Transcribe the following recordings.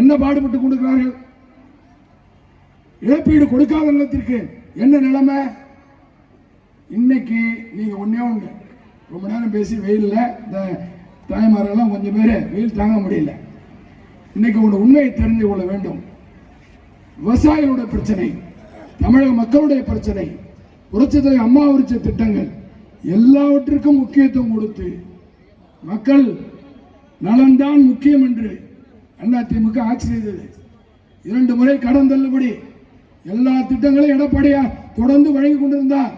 என்ன பாடுபட்டு கொடுக்கிறார்கள் இழப்பீடு கொடுக்காத நிலத்திற்கு என்ன நிலைமை? இன்னைக்கு நீங்க ஒன்னே ஒண்ணு. ரொம்ப நேரம் பேசி வெயிலில் இந்த தாய்மாரெல்லாம் கொஞ்சம் பேர் வெயில் தாங்க முடியல. இன்னைக்கு ஒரு உண்மையை தெரிந்து கொள்ள வேண்டும். விவசாயிகளுடைய பிரச்சனை தமிழக மக்களுடைய பிரச்சனை புரட்சித்துறை அம்மா உரிச்ச திட்டங்கள் எல்லாவற்றிற்கும் முக்கியத்துவம் கொடுத்து மக்கள் நலன்தான் முக்கியம் என்று அதிமுக ஆட்சி செய்தது. இரண்டு முறை கடன் தள்ளுபடி. எல்லா திட்டங்களையும் எடப்பாடியார் தொடர்ந்து வழங்கி கொண்டிருந்தார்.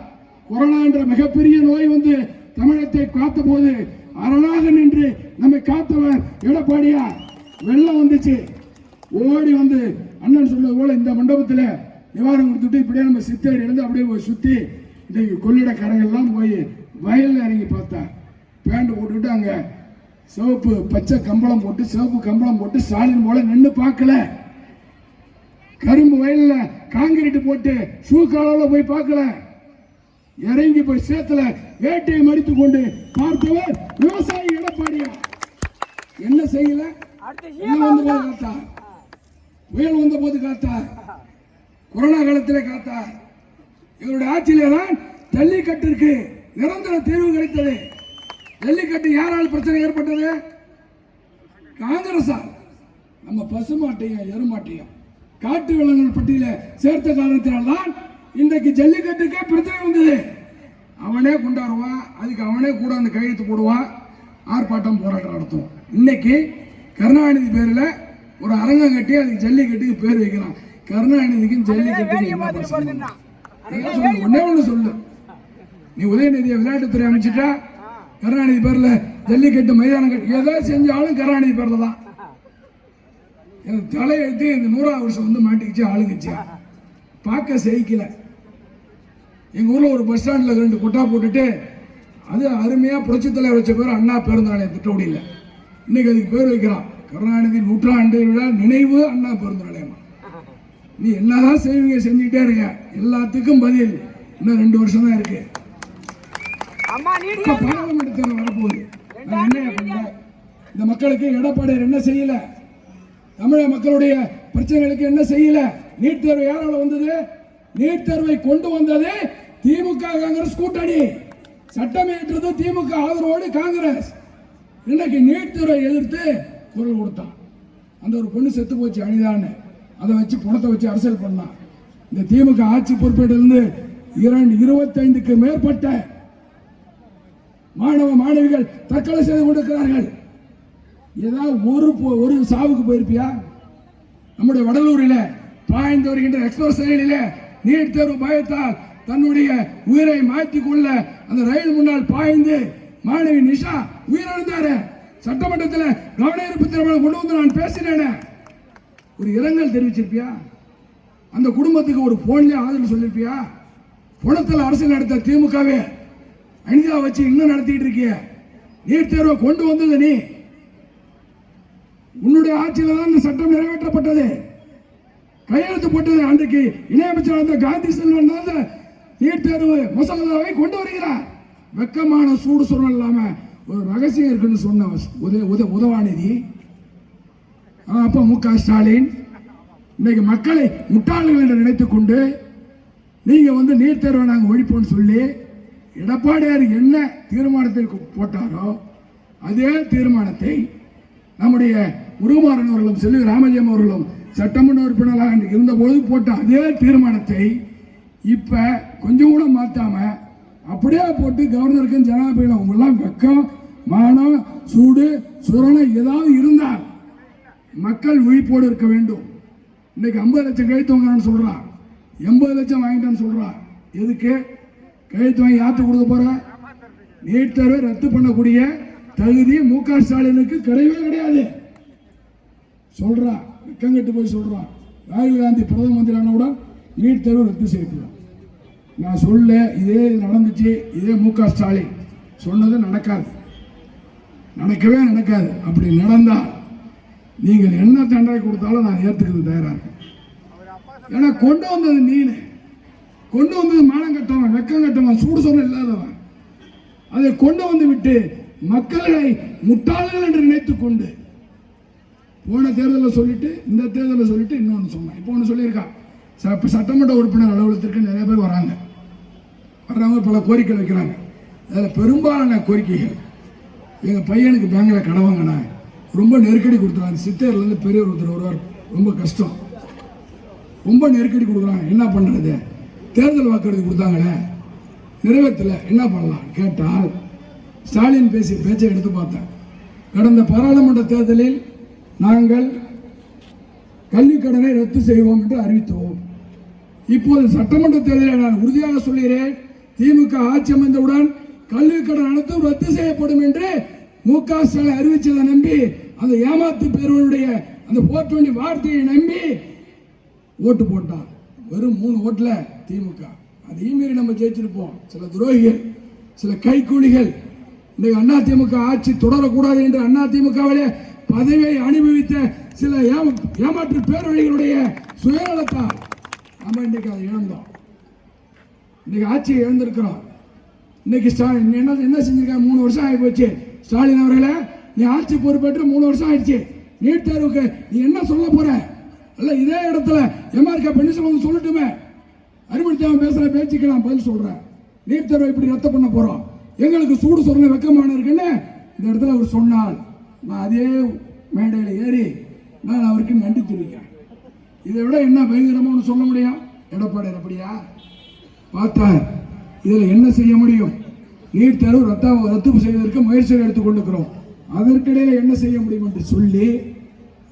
கொரோனா என்ற மிகப்பெரிய நோய் வந்து தமிழகத்தை காத்த போது அரணாக நின்று நம்மை காத்தவர் எடப்பாடியார் வெள்ளம் வந்துச்சு. ஓடி வந்து அண்ணன் சொன்னது போல இந்த மண்டபத்தில் நிவாரணம் கொடுத்துட்டு இப்படியே நம்ம சித்தேரி இருந்து அப்படியே போய் சுற்றி இன்னைக்கு கொள்ளிடக்கரையெல்லாம் போய் வயலில் இறங்கி பார்த்தா பேண்ட் போட்டுக்கிட்டு அங்கே சிவப்பு பச்சை கம்பளம் போட்டு சிவப்பு கம்பளம் போட்டு ஸ்டாலின் போல நின்று பார்க்கல. கரும்பு வயல்ல காங்கிரீட் போட்டு ஷூ காலால போய் பார்க்கல. இறங்கி போய் சேத்துல வேட்டையை மடித்து கொண்டு பார்த்தவர் விவசாயி எடப்பாடியா என்ன செய்யல? காத்தார் புயல் வந்த போது காத்தார் கொரோனா காலத்திலே காத்தார் இவருடைய ஆட்சியிலே தான் ஜல்லிக்கட்டிற்கு நிரந்தர தீர்வு கிடைத்தது. ஜல்லிக்கட்டு யாரால் பிரச்சனை ஏற்பட்டது? காங்கிரஸால். நம்ம பசுமாட்டையும் எருமாட்டையும் காட்டு விலங்குகள் பட்டியல சேர்த்த காரணத்தினால் தான் இன்றைக்கு ஜல்லிக்கட்டுக்கே பிரச்சனை வந்தது. அவனே கொண்டாடுவான் அதுக்கு அவனே கூட அந்த கையெழுத்து போடுவான் ஆர்ப்பாட்டம் போராட்டம் நடத்துவோம். இன்னைக்கு கருணாநிதி பேர்ல ஒரு அரங்கம் கட்டி அதுக்கு ஜல்லிக்கட்டுக்கு பேர் வைக்கிறான். கருணாநிதிக்கும் ஜல்லிக்கட்டுக்கு என்ன பிரச்சனை? என்ன சொல்லு? ஒண்ணே ஒண்ணு சொல்லு. நீ உதயநிதியை விளையாட்டுத்துறை அமைச்சிட்டா கருணாநிதி பேரில் ஜல்லிக்கட்டு மைதானம் கட்டு எதை செஞ்சாலும் கருணாநிதி பேரில் தான். என் தலையெழுத்து இந்த நூறாவது வருஷம் வந்து மாட்டிக்கிச்சு ஆளுங்கச்சு பார்க்க சகிக்கல எங்கள் ஊரில் ஒரு பஸ் ஸ்டாண்டில் ரெண்டு கொட்டா போட்டுட்டு அது அருமையாக புரட்சி தலைவர் வச்ச பேர் அண்ணா பேருந்தாலயம் நிலையம் திட்டோடியில் இன்னைக்கு அதுக்கு பேர் வைக்கிறான். கருணாநிதி நூற்றாண்டு விழா நினைவு அண்ணா பேருந்து நீ என்னதான் செய்வீங்க செஞ்சுக்கிட்டே இருக்க. எல்லாத்துக்கும் பதில். இன்னும் ரெண்டு வருஷம் தான் இருக்குது இப்ப பாராளுமன்ற தேர்தல் வரப்போகுது. நான் என்ன பண்ணேன்? இந்த மக்களுக்கு எடப்பாடியார் என்ன செய்யல? தமிழக மக்களுடைய பிரச்சனைகளுக்கு என்ன செய்யல? நீட் தேர்வு யாரால வந்தது? நீட் தேர்வை கொண்டு வந்தது திமுக காங்கிரஸ் கூட்டணி. சட்டம் ஏற்றது திமுக ஆதரவோடு காங்கிரஸ். இன்னைக்கு நீட் தேர்வை எதிர்த்து குரல் கொடுத்தான். அந்த ஒரு பொண்ணு செத்து போச்சு அனிதான்னு. அதை வச்சு பணத்தை வச்சு அரசியல் பண்ணான். இந்த திமுக ஆட்சி பொறுப்பேற்றிலிருந்து இரண்டு இருபத்தைந்துக்கு மேற்பட்ட மாணவ மாணவிகள் தற்கொலை செய்து கொண்டிருக்கிறார்கள். ஏதாவது ஒரு போ- ஒரு சாவுக்கு போயிருப்பியா? நம்முடைய வடலூரில் பாய்ந்து வருகின்ற எக்ஸ்பிரஸ் ரயிலில் நீட் தேர்வு பயத்தால் தன்னுடைய உயிரை மாற்றிக் கொள்ள அந்த ரயில் முன்னால் பாய்ந்து மாணவி நிஷா உயிரிழந்தாரு. சட்டமன்றத்தில் கவன ஈர்ப்பு தீர்மானம் கொண்டு வந்து நான் பேசினேன். ஒரு இரங்கல் தெரிவிச்சிருப்பியா? அந்த குடும்பத்துக்கு ஒரு போன்லேயே ஆதரவு சொல்லியிருப்பியா பணத்தில் அரசு நடத்த திமுகவே அனிதா வச்சு இன்னும் நடத்திட்டு இருக்கிய. நீட் தேர்வை கொண்டு வந்தது நீ. உன்னுடைய ஆட்சியில தான் இந்த சட்டம் நிறைவேற்றப்பட்டது. கையெழுத்து போட்டது அன்றைக்கு இணையமைச்சர் அந்த காந்தி செல்வன் தான் நீட் தேர்வு மசோதாவை கொண்டு வருகிறார். வெக்கமான சூடு சூழல் இல்லாம ஒரு ரகசியம் இருக்குன்னு சொன்ன உத உத உதவாநிதி. ஆ, அப்ப மு க ஸ்டாலின் இன்னைக்கு மக்களை முட்டாள்கள் என்று நினைத்துக் கொண்டு நீங்க வந்து நீட் தேர்வை நாங்கள் ஒழிப்போம்னு சொல்லி எடப்பாடியார் என்ன தீர்மானத்தை போட்டாரோ அதே தீர்மானத்தை நம்முடைய முருகுமாறன் அவர்களும் செல்வி ராமஜெயம் அவர்களும் சட்டமன்ற உறுப்பினராக இருந்தபோது போட்ட அதே தீர்மானத்தை இப்ப கொஞ்சம் கூட மாத்தாம அப்படியே போட்டு கவர்னருக்கும் ஜனாதிபதியும் அவங்கெல்லாம் வெக்கம் மானம் சூடு சுரணை ஏதாவது இருந்தால் மக்கள் விழிப்போடு இருக்க வேண்டும். இன்னைக்கு ஐம்பது லட்சம் கைத்து வாங்குறான்னு சொல்றான் எண்பது லட்சம் வாங்கிட்டான்னு சொல்றான் எதுக்கு? கையெழுத்து வாங்கி யார்த்து கொடுக்க போற? நீட் தேர்வை ரத்து பண்ணக்கூடிய தகுதி மு க ஸ்டாலினுக்கு கிடையவே கிடையாது. சொல்றான் வெக்கங்கட்டு போய் சொல்றான் ராகுல் காந்தி பிரதம மந்திரியான கூட நீட் தேர்வு ரத்து செய்யப்படும் நான் சொல்ல இதே நடந்துச்சு இதே மு க ஸ்டாலின் சொன்னது நடக்காது. நடக்கவே நடக்காது. அப்படி நடந்தால் நீங்கள் என்ன தண்டனை கொடுத்தாலும் நான் ஏற்றுக்கிறது தயாராக இருக்கேன். ஏன்னா கொண்டு வந்தது நீனு. கொண்டு வந்தது மானம் கட்டவன் வெக்கம் கட்டவன் சூடு சொல்ல இல்லாதவன். அதை கொண்டு வந்து விட்டு மக்களை முட்டாள்கள் என்று நினைத்து கொண்டு போன தேர்தலில் சொல்லிட்டு இந்த தேர்தலில் சொல்லிட்டு இன்னொன்று சொன்னேன். இப்போ ஒன்று சொல்லியிருக்கான் ச- சட்டமன்ற உறுப்பினர் அலுவலகத்திற்கு நிறைய பேர் வராங்க. வர்றவங்க பல கோரிக்கை வைக்கிறாங்க. அதில் பெரும்பாலான கோரிக்கைகள் எங்கள் பையனுக்கு பேங்கில் கடன் ரொம்ப நெருக்கடி கொடுத்துறாங்க சித்தேர்லேருந்து பெரியவர் ஒருத்தர் வருவார். ரொம்ப கஷ்டம். ரொம்ப நெருக்கடி கொடுக்குறாங்க. என்ன பண்ணுறது தேர்தல் வாக்குறுதி கொடுத்தாங்களே நிறைவேற்றல. என்ன பண்ணலாம்? கேட்டால் ஸ்டாலின் பேசி பேச்சை எடுத்து பார்த்தேன். கடந்த பாராளுமன்ற தேர்தலில் நாங்கள் கல்விக் கடனை ரத்து செய்வோம் என்று அறிவித்தோம். இப்போது சட்டமன்ற தேர்தலில் நான் உறுதியாக சொல்கிறேன் திமுக ஆட்சி அமைந்தவுடன் கல்விக் கடன் அனைத்தும் ரத்து செய்யப்படும் என்று மு க ஸ்டாலின் அறிவித்ததை நம்பி அந்த ஏமாத்து பேருடைய அந்த போர் வார்த்தையை நம்பி ஓட்டு போட்டான் வெறும் மூணு ஓட்டில் திமுக. அதையும் மீறி நம்ம ஜெயிச்சிருப்போம். சில துரோகிகள் சில கைக்கூலிகள் இன்றைக்கு அண்ணா திமுக ஆட்சி தொடரக்கூடாது என்று அண்ணா திமுகவிலே பதவியை அனுபவித்த சில ஏம ஏமாற்று பேரொழிகளுடைய சுயநலத்தால் நம்ம இன்னைக்கு அதை இழந்தோம். இன்னைக்கு ஆட்சியை இழந்திருக்கிறோம். இன்னைக்கு ஸ்டாலின் என்ன என்ன செஞ்சிருக்காங்க? மூணு வருஷம் ஆகி போச்சு ஸ்டாலின் அவர்களே நீ ஆட்சி பொறுப்பேற்று மூணு வருஷம் ஆயிடுச்சு. நீட் தேர்வுக்கு நீ என்ன சொல்ல போற? இல்லை இதே இடத்துல எம்ஆர்கே பன்னீர்செல்வம் சொல்லட்டுமே அறிவுறுத்தாம பேசுற பேச்சுக்கு நான் பதில் சொல்றேன். நீட் தேர்வை இப்படி ரத்து பண்ண போறோம்? எங்களுக்கு சூடு சொன்ன வெக்கமான இருக்குன்னு இந்த இடத்துல அவர் சொன்னால் நான் அதே மேடையில் ஏறி நான் அவருக்கு நன்றி தெரிவிக்கிறேன். இதை விட என்ன பயங்கரமானு சொல்ல முடியும்? எடப்பாடி அப்படியா? பார்த்தார். இதில் என்ன செய்ய முடியும்? நீட் தேர்வு ரத்த ரத்து செய்வதற்கு முயற்சிகள் எடுத்துக் கொண்டுக்கிறோம் அதற்கிடையில் என்ன செய்ய முடியும் என்று சொல்லி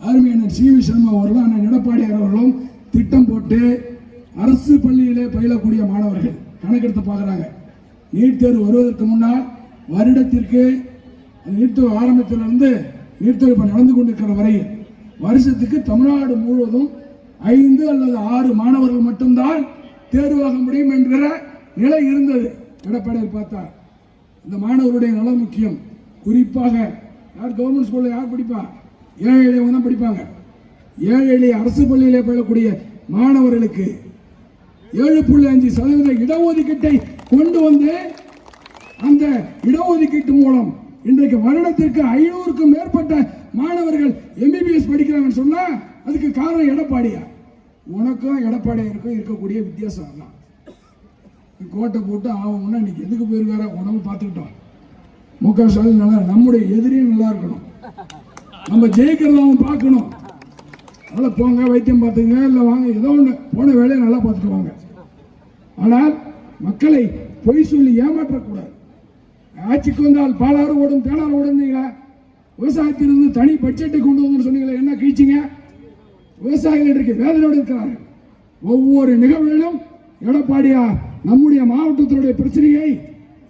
அருமையான சி வி சர்மா அவர்களும் அண்ணன் எடப்பாடியார் அவர்களும் திட்டம் போட்டு அரசு பள்ளியிலே பயிலக்கூடிய மாணவர்கள் கணக்கெடுத்து பார்க்குறாங்க. நீட் தேர்வு வருவதற்கு முன்னால் வருடத்திற்கு நீட் தேர்வு ஆரம்பத்திலிருந்து நீட் தேர்வு இப்போ நடந்து கொண்டிருக்கிற வரையில் வருஷத்துக்கு தமிழ்நாடு முழுவதும் ஐந்து அல்லது ஆறு மாணவர்கள் மட்டும்தான் தேர்வாக முடியும் என்கிற நிலை இருந்தது. எடப்பாடியில் பார்த்தார். இந்த மாணவருடைய நலம் முக்கியம். குறிப்பாக யார் கவர்மெண்ட் ஸ்கூலில் யார் படிப்பா? ஏழை எளியவங்க தான் படிப்பாங்க. ஏழை எளிய அரசு பள்ளியிலே பயிலக்கூடிய மாணவர்களுக்கு ஏழு புள்ளி அஞ்சு சதவீத இடஒதுக்கீட்டை கொண்டு வந்து அந்த இடஒதுக்கீட்டு மூலம் இன்றைக்கு வருடத்திற்கு ஐநூறுக்கும் மேற்பட்ட மாணவர்கள் எம்பிபிஎஸ் படிக்கிறாங்கன்னு சொன்னால் அதுக்கு காரணம் எடப்பாடியா? உனக்கும் எடப்பாடியாருக்கும் இருக்கக்கூடிய வித்தியாசம் தான் கோட்டை போட்டு ஆகும்னா இன்னைக்கு எதுக்கு போயிருக்கார? உடம்பு பார்த்துக்கிட்டோம். மு க ஸ்டாலின் நல்லா நம்முடைய எதிரியும் நல்லா இருக்கணும். நம்ம ஜெயிக்கிறத அவன் பார்க்கணும். அதனால் போங்க வைத்தியம் பார்த்துங்க இல்லை வாங்க ஏதோ ஒன்று போன வேலையை நல்லா பார்த்துட்டு வாங்க. ஆனால் மக்களை பொய் சொல்லி ஏமாற்றக்கூடாது. ஆட்சிக்கு வந்தால் பாலாறு ஓடும் தேனாறு ஓடுனீங்களா? விவசாயத்திலிருந்து தனி பட்ஜெட்டை கொண்டு வந்து சொன்னீங்களே என்ன கழிச்சிங்க? விவசாயிகள் இன்றைக்கு வேதனையோடு இருக்கிறார்கள். ஒவ்வொரு நிகழ்விலும் எடப்பாடியா நம்முடைய மாவட்டத்தினுடைய பிரச்சனையை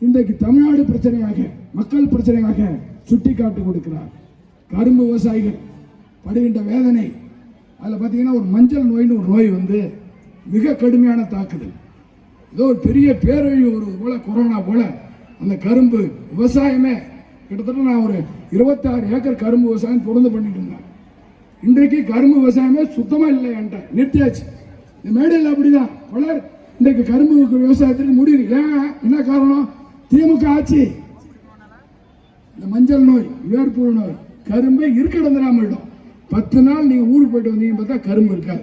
இன்றைக்கு தமிழ்நாடு பிரச்சனையாக மக்கள் பிரச்சனையாக சுட்டிக்காட்டி கொடுக்கிறார். கரும்பு விவசாயிகள் படுகின்ற வேதனை. அதில் பார்த்தீங்கன்னா ஒரு மஞ்சள் நோய்னு ஒரு நோய் வந்து மிக கடுமையான தாக்குதல். ஏதோ ஒரு பெரிய பேரழிவு வருவது போல கொரோனா போல. அந்த கரும்பு விவசாயமே. கிட்டத்தட்ட நான் ஒரு இருபத்தாறு ஏக்கர் கரும்பு விவசாயம் தொடர்ந்து பண்ணிட்டு இருந்தேன். இன்றைக்கு கரும்பு விவசாயமே சுத்தமா இல்லை என்கிட்ட. நிறுத்தியாச்சு. இந்த மேடையில் அப்படிதான். பலர் இன்றைக்கு கரும்பு விவசாயத்திற்கு முடியுது ஏன்? என்ன காரணம்? திமுக ஆட்சி. இந்த மஞ்சள் நோய் வேர்ப்புழு நோய் கரும்பே இருக்கடந்துடாம பத்து நாள் நீங்க ஊருக்கு போயிட்டு வந்தீங்கன்னு பார்த்தா கரும்பு இருக்காது.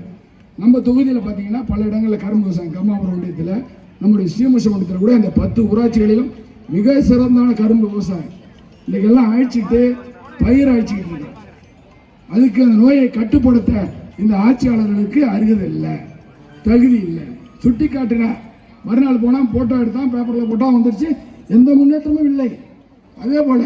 நம்ம தொகுதியில் பார்த்தீங்கன்னா பல இடங்களில் கரும்பு விவசாயம் கம்மாபுரம் ஒன்றியத்தில் நம்முடைய சீமசமண்டத்தில் கூட இந்த பத்து ஊராட்சிகளிலும் மிக சிறந்தான கரும்பு விவசாயம். இன்றைக்கெல்லாம் அழிச்சிட்டு பயிர் அழிச்சிக்கிட்டு இருக்கோம். அதுக்கு அந்த நோயை கட்டுப்படுத்த இந்த ஆட்சியாளர்களுக்கு அருகதை இல்லை தகுதி இல்லை. சுட்டி காட்டினார் மறுநாள் போனால் போட்டோ எடுத்தான் பேப்பரில் போட்டால் வந்துருச்சு. எந்த முன்னேற்றமும் இல்லை. அதே போல்